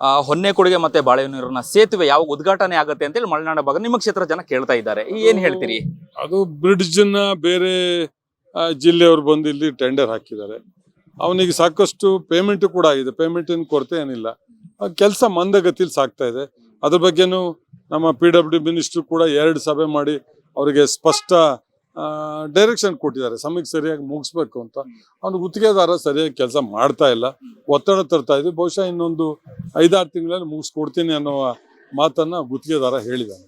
ಆ, ಹೊನ್ನೆಕೊಡುಗೆ ಮತ್ತೆ ಬಾಳೆಹೊನ್ನೂರಿನ ಸೇತುವೆ ಯಾವಾಗ ಉದ್ಘಾಟನೆ ಆಗುತ್ತೆ ಅಂತ ಹೇಳಿ ಮಲೆನಾಡ ಭಾಗ ನಿಮ್ಮ ಕ್ಷೇತ್ರ ಜನ ಕೇಳ್ತಾ ಇದ್ದಾರೆ. ಏನ್ ಹೇಳ್ತೀರಿ? ಅದು ಬ್ರಿಡ್ಜ್ನ ಬೇರೆ ಜಿಲ್ಲೆಯವರು ಬಂದು ಇಲ್ಲಿ ಟೆಂಡರ್ ಹಾಕಿದ್ದಾರೆ. ಅವನಿಗೆ ಸಾಕಷ್ಟು ಪೇಮೆಂಟ್ ಕೂಡ ಆಗಿದೆ. ಪೇಮೆಂಟ್ ಕೊರತೆ ಏನಿಲ್ಲ. ಕೆಲಸ ಮಂದಗತಿಲಿ ಸಾಗ್ತಾ ಇದೆ. ಅದ್ರ ಬಗ್ಗೆನೂ ನಮ್ಮ ಪಿ ಡಬ್ಲ್ಯೂ ಮಿನಿಸ್ಟ್ರು ಕೂಡ ಎರಡು ಸಭೆ ಮಾಡಿ ಅವರಿಗೆ ಸ್ಪಷ್ಟ ಡೈರೆಕ್ಷನ್ ಕೊಟ್ಟಿದ್ದಾರೆ. ಸಮಯಕ್ಕೆ ಸರಿಯಾಗಿ ಮುಗಿಸ್ಬೇಕು ಅಂತ. ಅವ್ನು ಗುತ್ತಿಗೆದಾರ ಸರಿಯಾಗಿ ಕೆಲಸ ಮಾಡ್ತಾ ಇಲ್ಲ. ಒತ್ತಡ ತರ್ತಾ ಇದ್ವಿ ಬಹುಶಃ ಇನ್ನೊಂದು ಐದಾರು ತಿಂಗಳಲ್ಲಿ ಮುಗಿಸ್ಕೊಡ್ತೀನಿ ಅನ್ನೋ ಮಾತನ್ನ ಗುತ್ತಿಗೆದಾರ ಹೇಳಿದ್ದಾನೆ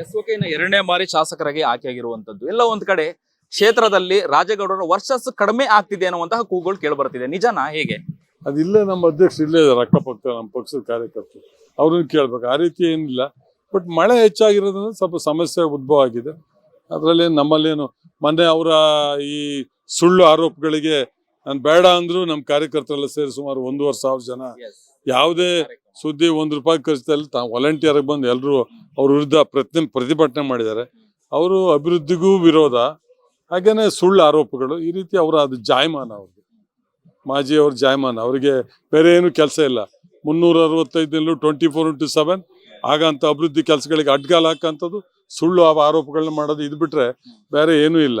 ಎಸ್ ಓಕೆ ಇನ್ನು ಎರಡನೇ ಬಾರಿ ಶಾಸಕರಾಗಿ ಆಯ್ಕೆಯಾಗಿರುವಂತದ್ದು. ಎಲ್ಲ ಒಂದ್ ಕಡೆ ಕ್ಷೇತ್ರದಲ್ಲಿ ರಾಜೇಗೌಡರ ವರ್ಷಸ್ ಕಡಿಮೆ ಆಗ್ತಿದೆ ಅನ್ನುವಂತಹ ಕೂಗುಗಳು ಕೇಳ್ಬರ್ತಿದೆ. ನಿಜನಾ? ಹೇಗೆ? ಅದಿಲ್ಲೇ ನಮ್ಮ ಅಧ್ಯಕ್ಷ ಇಲ್ಲೇ ಇದ್ದಾರೆ ಅಕ್ಕಪಕ್ಕ ನಮ್ಮ ಪಕ್ಷದ ಕಾರ್ಯಕರ್ತರು. ಅವ್ರನ್ನ ಕೇಳ್ಬೇಕು. ಆ ರೀತಿ ಏನಿಲ್ಲ. ಬಟ್ ಮಳೆ ಹೆಚ್ಚಾಗಿರೋದ್ರಿಂದ ಸ್ವಲ್ಪ ಸಮಸ್ಯೆ ಉದ್ಭವ ಆಗಿದೆ. ಅದರಲ್ಲಿ ನಮ್ಮಲ್ಲೇನು ಮೊನ್ನೆ ಅವರ ಈ ಸುಳ್ಳು ಆರೋಪಗಳಿಗೆ ನಾನು ಬೇಡ ಅಂದ್ರು ನಮ್ಮ ಕಾರ್ಯಕರ್ತರೆಲ್ಲ ಸೇರಿ ಸುಮಾರು ಒಂದೂವರೆ ಸಾವಿರ ಜನ ಯಾವುದೇ ಸುದ್ದಿ ಒಂದು ರೂಪಾಯಿ ಖರ್ಚಲ್ಲಿ ತಾ ವಾಲಂಟಿಯರ್ ಬಂದು ಎಲ್ಲರೂ ಅವ್ರ ವಿರುದ್ಧ ಪ್ರತಿ ಪ್ರತಿಭಟನೆ ಮಾಡಿದ್ದಾರೆ. ಅವರು ಅಭಿವೃದ್ಧಿಗೂ ವಿರೋಧ. ಹಾಗೇನೆ ಸುಳ್ಳು ಆರೋಪಗಳು. ಈ ರೀತಿ ಅವರ ಅದು ಜಾಯಮಾನ ಅವ್ರಿಗೆ. ಮಾಜಿ ಅವ್ರ ಜಾಯಮಾನ. ಅವರಿಗೆ ಬೇರೆ ಏನು ಕೆಲಸ ಇಲ್ಲ. ಮುನ್ನೂರ ಅರವತ್ತೈದಲ್ಲೂ ಟ್ವೆಂಟಿ ಫೋರ್ ಇಂಟು ಸೆವೆನ್ ಆಗಂತ ಅಭಿವೃದ್ಧಿ ಕೆಲಸಗಳಿಗೆ ಅಡ್ಗಾಲ ಹಾಕಂತದ್ದು ಸುಳ್ಳು ಆರೋಪಗಳನ್ನ ಮಾಡೋದು ಇದು ಬಿಟ್ರೆ ಬೇರೆ ಏನೂ ಇಲ್ಲ.